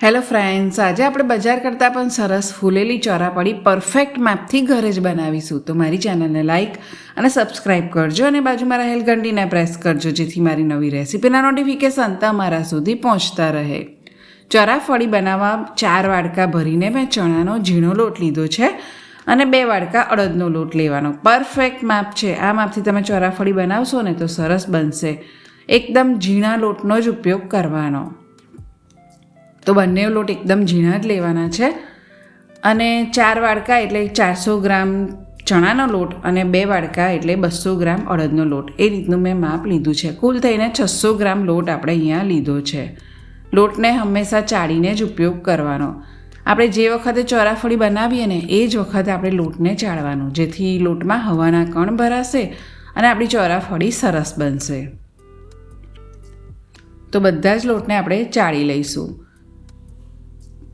Hello friends આજે આપણે બજાર કરતાં પણ સરસ ફૂલેલી ચોરાપડી પરફેક્ટ માપથી ઘરે જ બનાવીશું. તો મારી ચેનલને લાઇક અને સબસ્ક્રાઇબ કરજો અને બાજુમાં રહેલ ઘંટીને પ્રેસ કરજો, જેથી મારી નવી રેસીપીના નોટિફિકેશન તમારા સુધી પહોંચતા રહે. ચોરાફળી બનાવવા ચાર વાડકા ભરીને મેં ચણાનો ઝીણો લોટ લીધો છે અને બે વાડકા અડદનો લોટ લેવાનો. પરફેક્ટ માપ છે. આ માપથી તમે ચોરાફળી બનાવશો ને તો સરસ બનશે. એકદમ ઝીણા લોટનો જ ઉપયોગ કરવાનો. તો બંને લોટ એકદમ ઝીણા જ લેવાના છે. અને ચાર વાડકા એટલે ચારસો ગ્રામ ચણાનો લોટ અને બે વાડકા એટલે બસો ગ્રામ અડદનો લોટ. એ રીતનું મેં માપ લીધું છે. કુલ થઈને છસો ગ્રામ લોટ આપણે અહીંયા લીધો છે. લોટને હંમેશા ચાળીને જ ઉપયોગ કરવાનો. આપણે જે વખતે ચોરાફળી બનાવીએ ને, એ જ વખતે આપણે લોટને ચાળવાનું, જેથી લોટમાં હવાના કણ ભરાશે અને આપણી ચોરાફળી સરસ બનશે. તો બધા જ લોટને આપણે ચાળી લઈશું.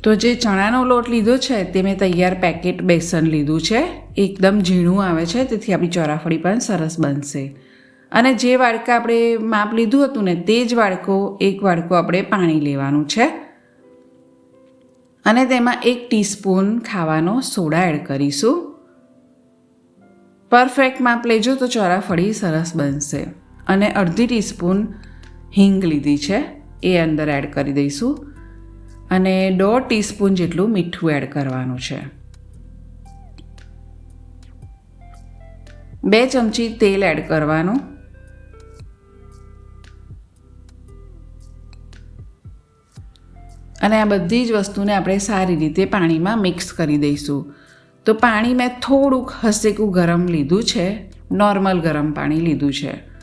તો જે ચણાનો લોટ લીધો છે, તે મેં તૈયાર પેકેટ બેસન લીધું છે. એકદમ ઝીણું આવે છે, તેથી આપણી ચોરાફળી પણ સરસ બનશે. અને જે વાડકા આપણે માપ લીધું હતું ને, તે જ વાડકો, એક વાડકો આપણે પાણી લેવાનું છે. અને તેમાં એક ટીસ્પૂન ખાવાનો સોડા એડ કરીશું. પરફેક્ટ માપ લેજો તો ચોરાફળી સરસ બનશે. અને અડધી ટીસ્પૂન હિંગ લીધી છે, એ અંદર એડ કરી દઈશું. અને દોઢ ટીસ્પૂન જેટલું મીઠું એડ કરવાનું છે. બે ચમચી તેલ એડ કરવાનું. અને આ બધી જ વસ્તુને આપણે સારી રીતે પાણીમાં મિક્સ કરી દઈશું. તો પાણી મેં થોડુંક હસેકું ગરમ લીધું છે. નોર્મલ ગરમ પાણી લીધું છે.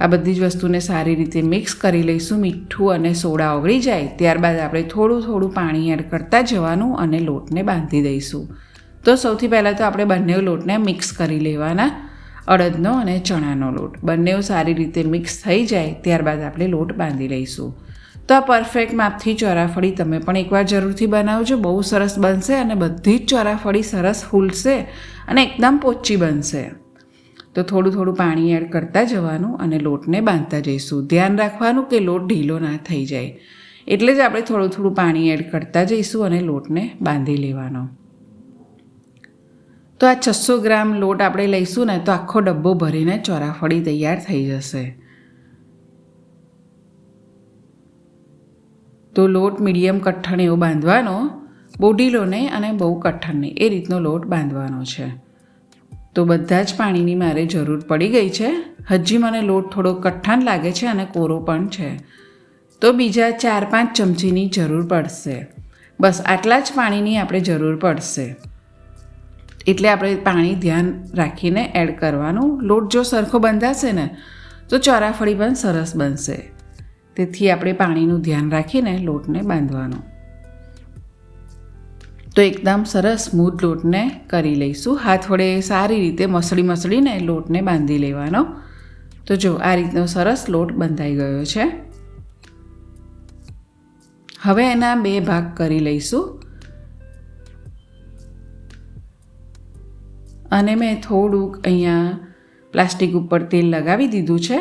આ બધી જ વસ્તુને સારી રીતે મિક્સ કરી લઈશું, મીઠું અને સોડા ઓગળી જાય, ત્યારબાદ આપણે થોડું થોડું પાણી એડ કરતા જવાનું અને લોટને બાંધી દઈશું. તો સૌથી પહેલાં તો આપણે બંને લોટને મિક્સ કરી લેવાના, અડદનો અને ચણાનો લોટ. બંને સારી રીતે મિક્સ થઈ જાય, ત્યારબાદ આપણે લોટ બાંધી લઈશું. તો આ પરફેક્ટ માપથી ચોરાફળી તમે પણ એકવાર જરૂરથી બનાવજો, બહુ સરસ બનશે અને બધી જ ચોરાફળી સરસ ફૂલશે અને એકદમ પોચી બનશે. તો થોડું થોડું પાણી એડ કરતા જવાનું અને લોટને બાંધતા જઈશું. ધ્યાન રાખવાનું કે લોટ ઢીલો ના થઈ જાય. એટલે જ આપણે થોડું થોડું પાણી એડ કરતા જઈશું અને લોટને બાંધી લેવાનો. તો આ છસો ગ્રામ લોટ આપણે લઈશું ને તો આખો ડબ્બો ભરીને ચોરાફળી તૈયાર થઈ જશે. તો લોટ મીડિયમ કઠણ એવો બાંધવાનો બહુ નહીં અને બહુ કઠણ નહીં એ રીતનો લોટ બાંધવાનો છે. તો બધા જ પાણીની મારે જરૂર પડી ગઈ છે. હજી મને લોટ થોડો કઠ્ઠાન લાગે છે અને કોરો પણ છે. તો બીજા ચાર પાંચ ચમચીની જરૂર પડશે. બસ આટલા જ પાણીની આપણે જરૂર પડશે. એટલે આપણે પાણી ધ્યાન રાખીને એડ કરવાનું. લોટ જો સરખો બંધાશે ને, તો ચોરાફળી પણ સરસ બનશે. તેથી આપણે પાણીનું ધ્યાન રાખીને લોટને બાંધવાનો. તો એકદમ સરસ સ્મૂથ લોટને કરી લઈશું. હાથ વડે સારી રીતે મસળી મસળીને લોટને બાંધી લેવાનો. તો જો, આ રીતનો સરસ લોટ બંધાઈ ગયો છે. હવે એના બે ભાગ કરી લઈશું. અને મેં થોડુંક અહીંયા પ્લાસ્ટિક ઉપર તેલ લગાવી દીધું છે.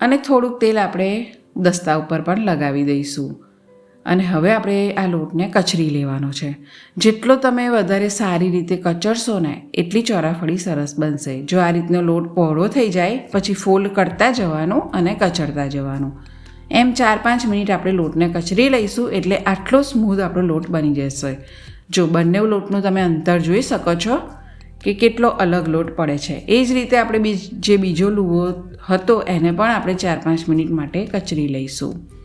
અને થોડુંક તેલ આપણે દસ્તા ઉપર પણ લગાવી દઈશું. અને હવે આપણે આ લોટને કચરી લેવાનો છે. જેટલો તમે વધારે સારી રીતે કચરશો ને, એટલી ચોરાફળી સરસ બનશે. જો આ રીતનો લોટ પહોળો થઈ જાય, પછી ફોલ્ડ કરતા જવાનું અને કચરતા જવાનું. એમ ચાર પાંચ મિનિટ આપણે લોટને કચરી લઈશું, એટલે આટલો સ્મૂધ આપણો લોટ બની જશે. જો બંને લોટનું તમે અંતર જોઈ શકો છો કે કેટલો અલગ લોટ પડે છે. એ જ રીતે આપણે જે બીજો લુવો હતો, એને પણ આપણે ચાર પાંચ મિનિટ માટે કચરી લઈશું.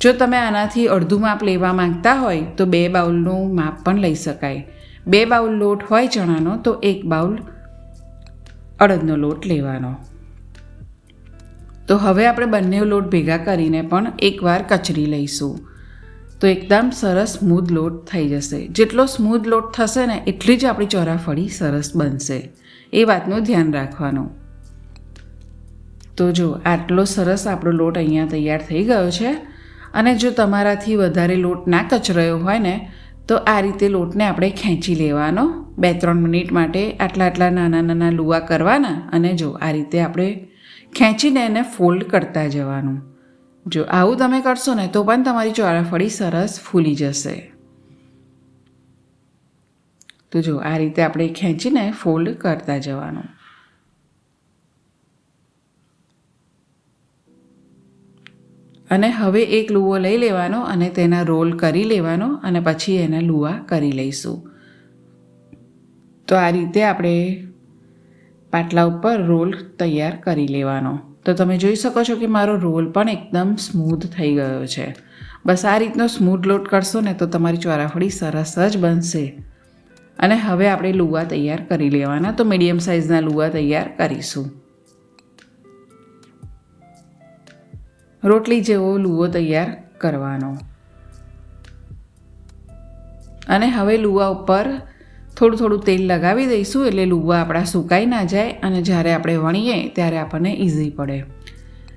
જો તમે આનાથી અડધું માપ લેવા માંગતા હોય, તો બે બાઉલનું માપ પણ લઈ શકાય. બે બાઉલ લોટ હોય ચણાનો, તો એક બાઉલ અડદનો લોટ લેવાનો. તો હવે આપણે બંને લોટ ભેગા કરીને પણ એકવાર કચરી લઈશું. તો એકદમ સરસ સ્મૂધ લોટ થઈ જશે. જેટલો સ્મૂધ લોટ થશે ને, એટલી જ આપણી ચોરાફળી સરસ બનશે. એ વાતનું ધ્યાન રાખવાનું. તો જો, આટલો સરસ આપણો લોટ અહીંયા તૈયાર થઈ ગયો છે. અને જો તમારાથી વધારે લોટ ના કચરાયો હોય ને, તો આ રીતે લોટને આપણે ખેંચી લેવાનો. બે ત્રણ મિનિટ માટે આટલા આટલા નાના નાના લુવા કરવાના અને જો આ રીતે આપણે ખેંચીને એને ફોલ્ડ કરતા જવાનું. જો આવું તમે કરશો ને, તો પણ તમારી ચોરાફળી સરસ ફૂલી જશે. તો જો આ રીતે આપણે ખેંચીને ફોલ્ડ કરતા જવાનું. અને હવે એક લુવો લઈ લેવાનો અને તેના રોલ કરી લેવાનો અને પછી એના લુવા કરી લઈશું. તો આ રીતે આપણે પાટલા ઉપર રોલ તૈયાર કરી લેવાનો. તો તમે જોઈ શકો છો કે મારો રોલ પણ એકદમ સ્મૂધ થઈ ગયો છે. બસ આ રીતનો સ્મૂધ લોટ કરશો ને તો તમારી ચોરાફળી સરસ જ બનશે. અને હવે આપણે લુવા તૈયાર કરી લેવાના. તો મીડિયમ સાઇઝના લુવા તૈયાર કરીશું. રોટલી જેવો લુવો તૈયાર કરવાનો. અને હવે લુવા ઉપર થોડું થોડું તેલ લગાવી દઈશું એટલે લુવા આપણા સુકાઈ ના જાય અને જ્યારે આપણે વણીએ ત્યારે આપણને ઇઝી પડે.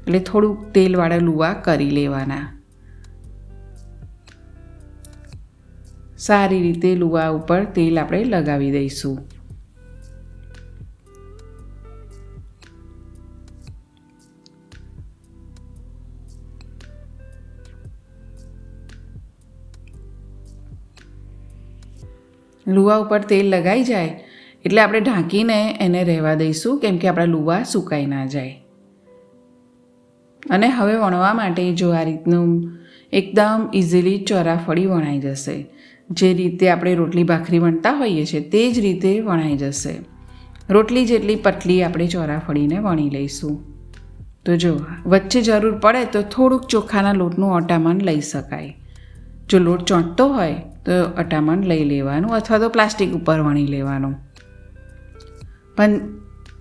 એટલે થોડુંક તેલવાળા લુવા કરી લેવાના. સારી રીતે લુવા ઉપર તેલ આપણે લગાવી દઈશું. લુવા ઉપર તેલ લગાઈ જાય એટલે આપણે ઢાંકીને એને રહેવા દઈશું કેમ કે આપણા લુવા સુકાઈ ના જાય. અને હવે વણવા માટે જો આ રીતનું એકદમ ઇઝીલી ચોરાફળી વણાઈ જશે. જે રીતે આપણે રોટલી ભાખરી વણતા હોઈએ છીએ તે જ રીતે વણાઈ જશે. રોટલી જેટલી પતલી આપણે ચોરાફળીને વણી લઈશું. તો જો વચ્ચે જરૂર પડે તો થોડુંક ચોખાના લોટનું ઓટામણ લઈ શકાય. જો લોટ ચોંટતો હોય, તો અટામણ લઈ લેવાનું અથવા તો પ્લાસ્ટિક ઉપર વણી લેવાનું. પણ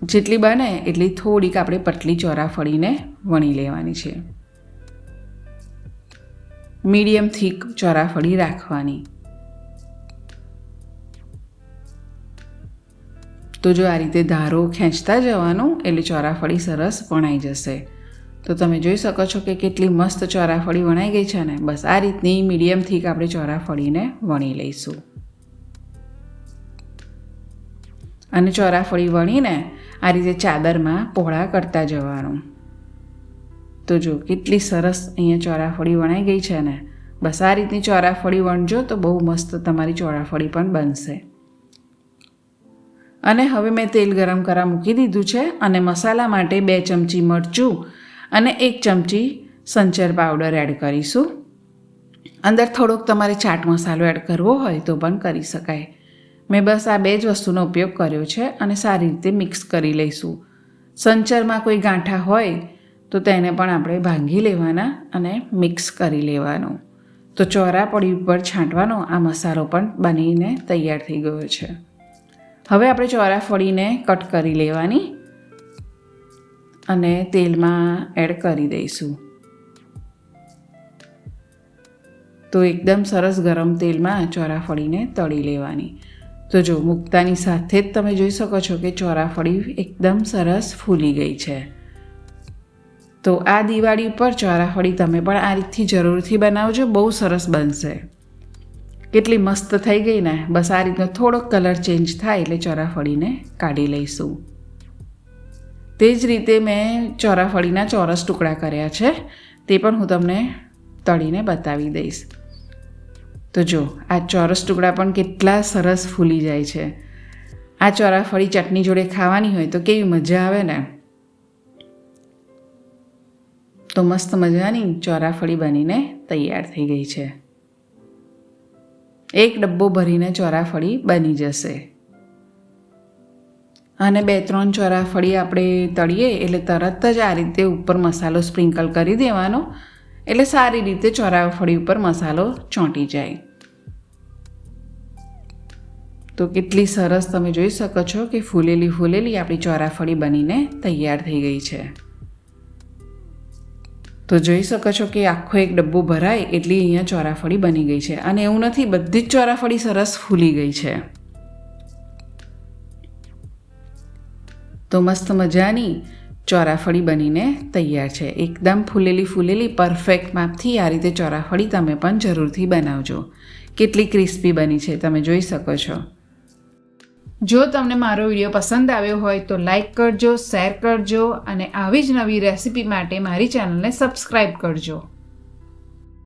જેટલી બને એટલી થોડીક આપણે પટલી ચોરાફળીને વણી લેવાની છે. મીડિયમ થીક ચોરાફળી રાખવાની. તો જો આ રીતે ધારો ખેંચતા જવાનું, એટલે ચોરાફળી સરસ વણાઈ જશે. તો તમે જોઈ શકો છો કે કેટલી મસ્ત ચોરાફળી વણાઈ ગઈ છે ને. બસ આ રીતની મીડિયમ થીક આપણે ચોરાફળીને વણી લઈશું. અને ચોરાફળી વણીને આ રીતે ચાદરમાં પહોળા કરતા જવાનું. તો જો કેટલી સરસ અહીંયા ચોરાફળી વણાઈ ગઈ છે ને. બસ આ રીતની ચોરાફળી વણજો તો બહુ મસ્ત તમારી ચોરાફળી પણ બનશે. અને હવે મેં તેલ ગરમ કરવા મૂકી દીધું છે અને મસાલા માટે બે ચમચી મરચું અને એક ચમચી સંચર પાવડર એડ કરીશું. અંદર થોડોક તમારે ચાટ મસાલો એડ કરવો હોય તો પણ કરી શકાય. મેં બસ આ બે જ વસ્તુનો ઉપયોગ કર્યો છે અને સારી રીતે મિક્સ કરી લઈશું. સંચરમાં કોઈ ગાંઠા હોય તો તેને પણ આપણે ભાંગી લેવાના અને મિક્સ કરી લેવાનું. તો ચોરા પડી ઉપર છાંટવાનો આ મસાલો પણ બનીને તૈયાર થઈ ગયો છે. હવે આપણે ચોરા ફળીને કટ કરી લેવાની. અને તેલમાં એડ કરી દઈશું. તો એકદમ સરસ ગરમ તેલમાં ચોરાફળીને તળી લેવાની. તો જો મૂકતાની સાથે જ તમે જોઈ શકો છો કે ચોરાફળી એકદમ સરસ ફૂલી ગઈ છે. તો આ દિવાળી ઉપર ચોરાફળી તમે પણ આ રીતથી જરૂરથી બનાવજો, બહુ સરસ બનશે. કેટલી મસ્ત થઈ ગઈ ને? બસ આ રીતનો થોડોક કલર ચેન્જ થાય એટલે ચોરાફળીને કાઢી લઈશું. તે જ રીતે મેં ચોરાફળીના ચોરસ ટુકડા કર્યા છે. તે પણ હું તમને તળીને બતાવી દઈશ. તો જો, આ ચોરસ ટુકડા પણ કેટલા સરસ ફૂલી જાય છે. આ ચોરાફળી ચટણી જોડે ખાવાની હોય તો કેવી મજા આવે ને? તો મસ્ત મજાની ચોરાફળી બનીને તૈયાર થઈ ગઈ છે. એક ડબ્બો ભરીને ચોરાફળી બની જશે. અને બે ત્રણ ચોરાફળી આપણે તળીએ, એટલે તરત જ આ રીતે ઉપર મસાલો સ્પ્રિંકલ કરી દેવાનો. એટલે સારી રીતે ચોરાફળી ઉપર મસાલો ચોંટી જાય. તો કેટલી સરસ તમે જોઈ શકો છો કે ફૂલેલી ફૂલેલી આપણી ચોરાફળી બનીને તૈયાર થઈ ગઈ છે. તો જોઈ શકો છો કે આખો એક ડબ્બો ભરાય, એટલી અહીંયા ચોરાફળી બની ગઈ છે. અને એવું નથી, બધી જ ચોરાફળી સરસ ફૂલી ગઈ છે. તો મસ્ત મજાની ચોરાફળી બનીને તૈયાર છે. એકદમ ફૂલેલી ફૂલેલી પરફેક્ટ માપથી આ રીતે ચોરાફળી તમે પણ જરૂરથી બનાવજો. કેટલી ક્રિસ્પી બની છે તમે જોઈ શકો છો. જો તમને મારો વીડિયો પસંદ આવ્યો હોય તો લાઈક કરજો શેર કરજો અને આવી જ નવી રેસિપી માટે મારી ચેનલને સબસ્ક્રાઈબ કરજો.